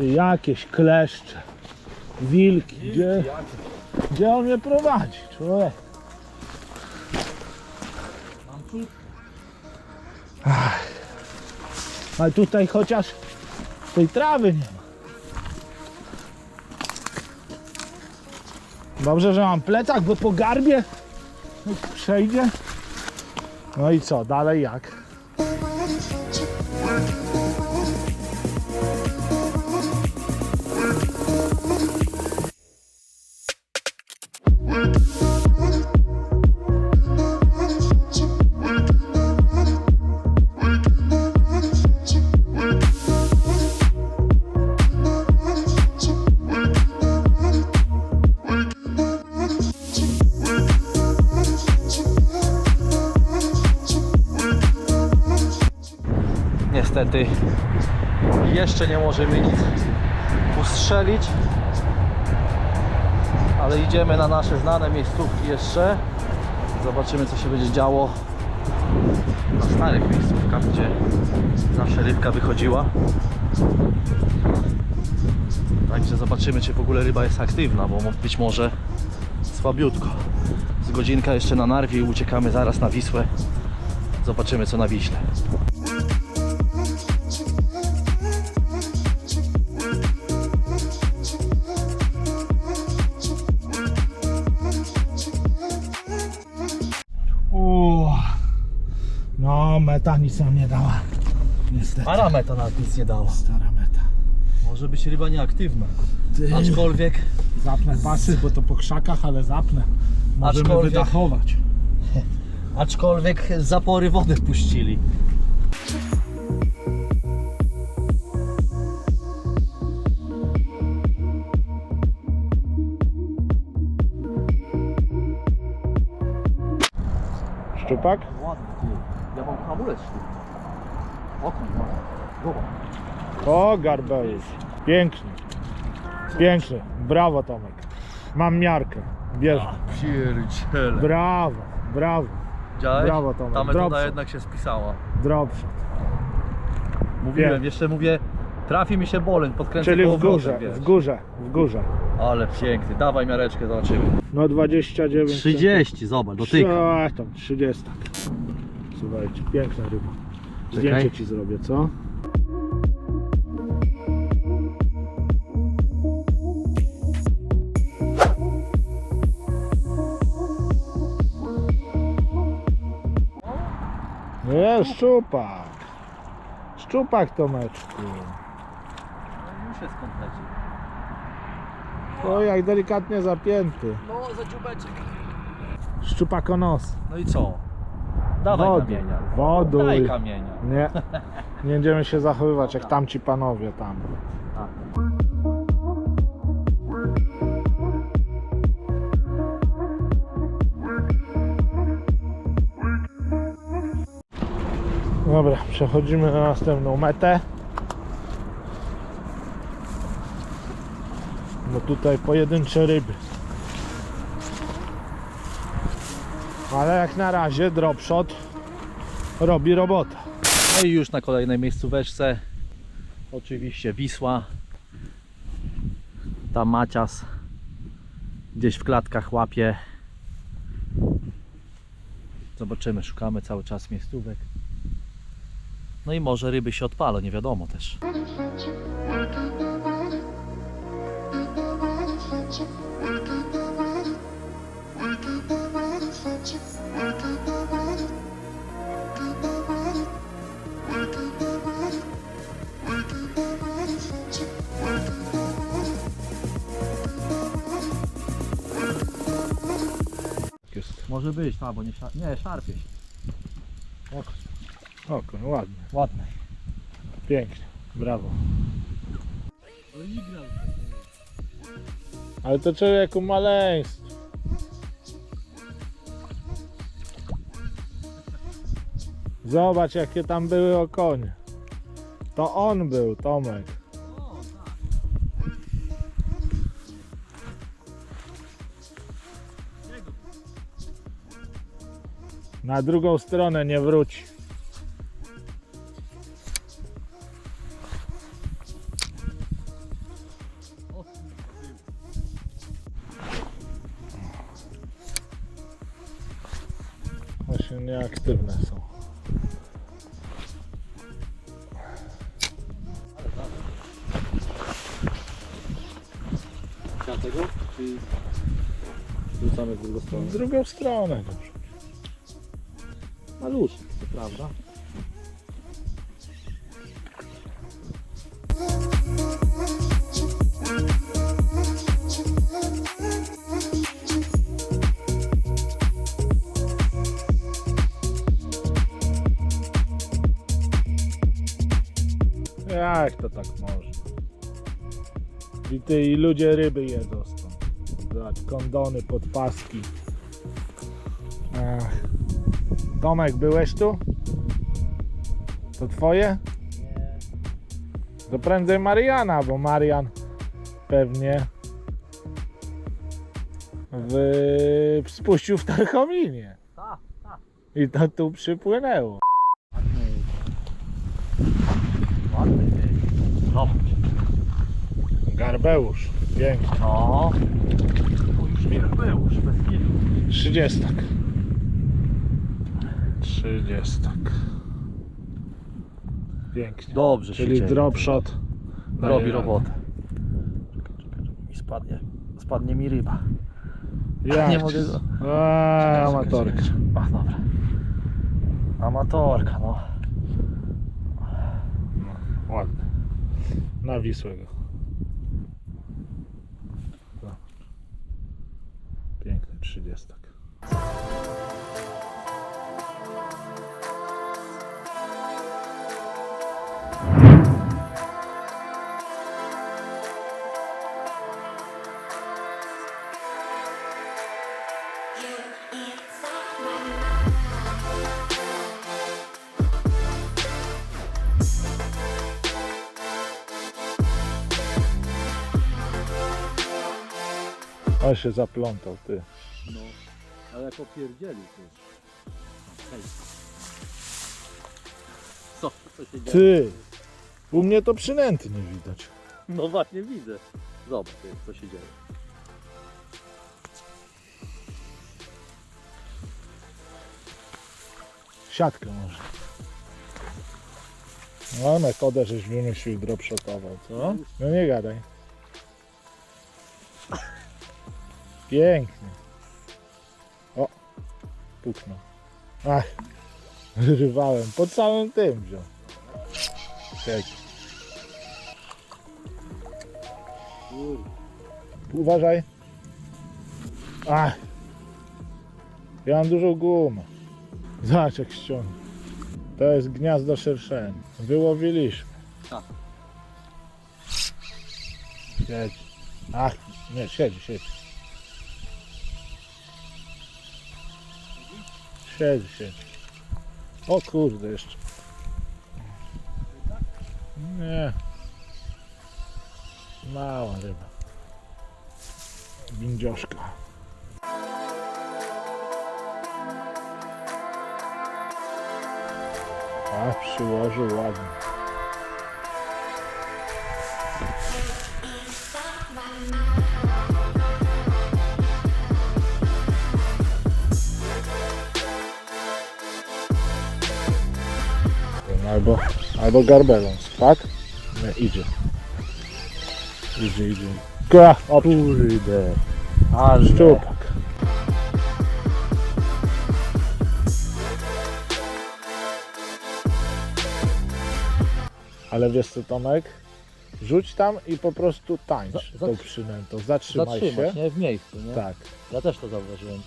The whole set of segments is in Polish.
Jakieś kleszcze, wilki, gdzie, gdzie on mnie prowadzi, człowiek? Ach. Ale tutaj chociaż tej trawy nie ma. Dobrze, że mam plecak, bo po garbie przejdzie. No i co, dalej jak? Niestety jeszcze nie możemy nic ustrzelić, ale idziemy na nasze znane miejscówki jeszcze. Zobaczymy co się będzie działo na starych miejscówkach, gdzie zawsze rybka wychodziła. Także zobaczymy czy w ogóle ryba jest aktywna, bo być może słabiutko. Z godzinka jeszcze na narwie i uciekamy zaraz na Wisłę. Zobaczymy co na Wiśle. Meta nic nam nie dała. Niestety. Stara meta nawet nic nie dała. Stara meta. Może być ryba nieaktywna. Ty. Aczkolwiek, Zapnę pasy, bo to po krzakach, ale zapnę. Możemy Aczkolwiek- wydachować. aczkolwiek zapory wody puścili. Szczupak? Ładny hamulec sztuk. Okno mam. Zobacz. O, Garbeusz. Pięknie. Piękny. Brawo, Tomek. Mam miarkę. Bierz. Pierdziele. Brawo, brawo. Widziałeś? brawo, Tomek. Ta metoda Dobrze. jednak się spisała. Dropshot. Mówiłem, Wiem. jeszcze mówię, trafi mi się boleń, podkręcę Czyli w kołowrotem, górze, wiesz. w górze, w górze. Ale piękny. Dawaj miareczkę, zobaczymy. No 29. 30, zobacz, dotyka. A, tam 30. Słuchajcie, piękna ryba. Zdjęcie Czekaj. ci zrobię, co? Jest szczupak. Szczupak Tomeczku. No już jest komplecie. O, jak delikatnie zapięty. No, za dziubeczek. Szczupakonos. No i co? Dawaj Woduj, kamienia. woduj. Daj kamienia. Nie, nie będziemy się zachowywać jak tamci panowie tam. Tak. Dobra, przechodzimy na następną metę. Bo tutaj pojedyncze ryby. Ale jak na razie dropshot robi robotę. No i już na kolejnej miejscóweczce oczywiście Wisła. Tam Macias gdzieś w klatkach łapie. Zobaczymy, szukamy cały czas miejscówek. No i może ryby się odpalą, nie wiadomo też. Może być, no, bo nie, szar- nie szarpie się. okoń, ładnie, Ładny. pięknie, brawo. Ale to człowieku maleństwo. Zobacz jakie tam były okonie. To on był, Tomek. Na drugą stronę nie wróci. Właśnie nieaktywne są. Tego? Czy rzucamy w drugą stronę? W drugą stronę. Dobrze. Maluszek, to prawda. Jak to tak można? I ty i ludzie ryby jedzą stąd. Zobacz, kondony, podpaski. Ach. Tomek, byłeś tu? To twoje? Nie. To prędzej Mariana, bo Marian pewnie w... spuścił w Tarchominie. I to tu przypłynęło. Ładny. Ładny. Zobacz. Garbeusz. Pięknie. No. To już nie był, już bez kitu. Trzydziestak. Trzydziestak. Pięknie. Dobrze się Czyli dzieje. drop shot. daje Robi radę. robotę. Czekaj, czekaj, czekaj. Mi spadnie. Spadnie mi ryba. Jak Nie mogę Eee, Czekaj, amatorka. czekaj, czekaj. A, dobra. Amatorka, no. Ładny. Na Wisłego. 30. On się zaplątał, ty. No, ale jak opierdzieli już. Hej. Co? Co się dzieje? Ty! U mnie to przynęty nie widać. No właśnie widzę. Zobacz, co się dzieje. Siatkę może. No, metodę żeś wymyślił dropshotował, co? No nie gadaj. Pięknie. Puknął. Ach, wyrywałem. Po całym tym wziął. Czekaj. Uważaj. Ach. Ja mam dużą gumę. Zobacz jak ściągnę. To jest gniazdo szerszeni. Wyłowiliśmy. Tak. Siedzi. Ach, nie, siedzi, siedzi. Siedzi, siedzi. O kurde, jeszcze. Nie. Mała ryba. Windzioszka. A, przyłożył ładnie. Albo, albo garbelą spadł. Nie, idzie. Idzie, idzie. Ka, o kurde. Ale Szczupak. Ale wiesz co Tomek? Rzuć tam i po prostu tańcz Za- tą za- przynętą. Zatrzymaj zatrzymać, się. nie? W miejscu, nie? Tak. Ja też to zauważyłem.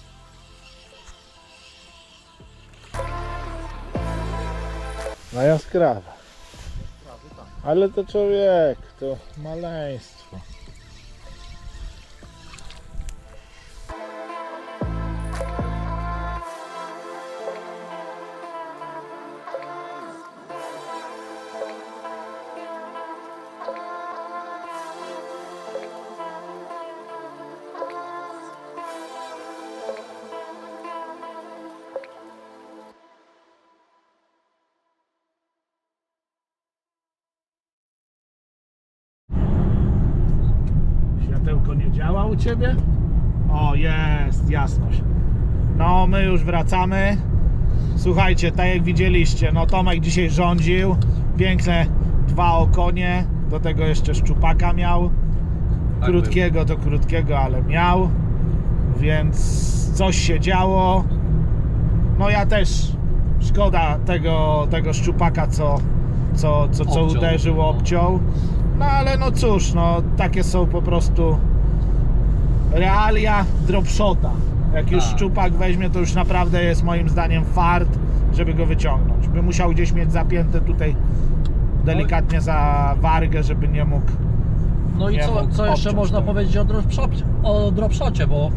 Na jaskrawa. Ale to człowiek, to maleństwo. Działa u Ciebie? O, jest, jasność. No, my już wracamy. Słuchajcie, tak jak widzieliście, no Tomek dzisiaj rządził. Piękne dwa okonie. Do tego jeszcze szczupaka miał. Tak Krótkiego to krótkiego, ale miał. Więc coś się działo. No ja też szkoda tego, tego szczupaka, co, co, co, co Obciął. uderzył, obciął. No ale no cóż, no takie są po prostu realia dropshota. Jak już Tak. szczupak weźmie, to już naprawdę jest moim zdaniem fart, żeby go wyciągnąć. By musiał gdzieś mieć zapięte tutaj delikatnie za wargę, żeby nie mógł. No i Nie co, mógł co jeszcze obciąć można tego. powiedzieć o dropshocie, o dropshocie, bo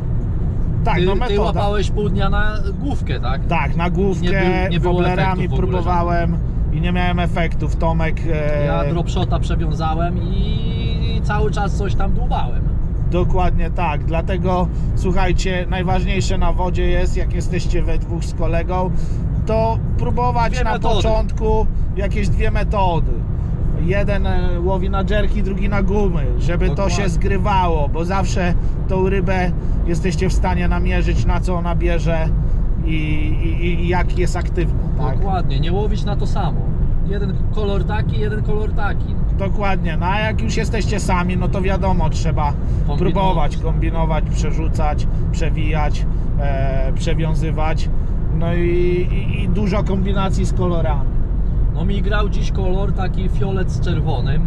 Tak, ty, no ty metoda. łapałeś pół dnia na główkę, tak? Tak, na główkę, Nie był- nie było woblerami efektów w ogóle próbowałem i nie miałem efektów. Tomek e, Ja dropshota przewiązałem i cały czas coś tam dłubałem. Dokładnie tak, dlatego słuchajcie, najważniejsze na wodzie jest, jak jesteście we dwóch z kolegą, to próbować Dwie na metody. początku jakieś dwie metody. Jeden e, łowi na dżerki, drugi na gumy, żeby to Dokładnie. się zgrywało, bo zawsze tą rybę jesteście w stanie namierzyć, na co ona bierze i, i, i jak jest aktywna. Tak? Dokładnie, nie łowić na to samo. Jeden kolor taki, jeden kolor taki. Dokładnie, no a jak już jesteście sami, no to wiadomo, trzeba Kombinować. próbować, kombinować, przerzucać, przewijać, e, przewiązywać. No i, i, i dużo kombinacji z kolorami. No mi grał dziś kolor taki fiolet z czerwonym.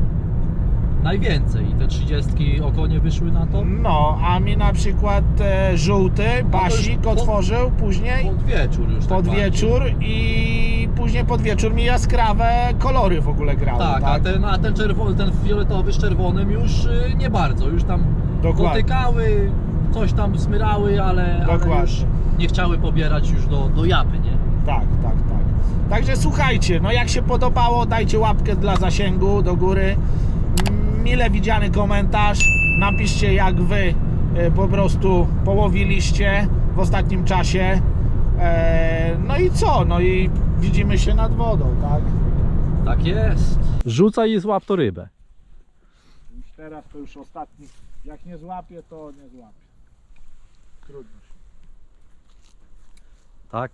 Najwięcej. I te 30 okonie wyszły na to. No, a mi na przykład e, żółty basik po- otworzył później Pod wieczór już pod tak wieczór i później pod wieczór mi jaskrawe kolory w ogóle grały. Tak, Tak, a ten, a ten czerwony, ten fioletowy z czerwonym już y, nie bardzo, już tam Dokładnie. dotykały, coś tam smyrały, ale, ale Dokładnie. już nie chciały pobierać już do, do japy, nie? Tak, tak, tak. Także słuchajcie, no jak się podobało, dajcie łapkę dla zasięgu do góry. Mile widziany komentarz. Napiszcie jak wy e, po prostu połowiliście w ostatnim czasie. E, No i co? No i widzimy się nad wodą, tak? Tak jest. Rzucaj i złap to rybę. Już teraz to już ostatni. Jak nie złapie, to nie złapie. Trudno się. Tak?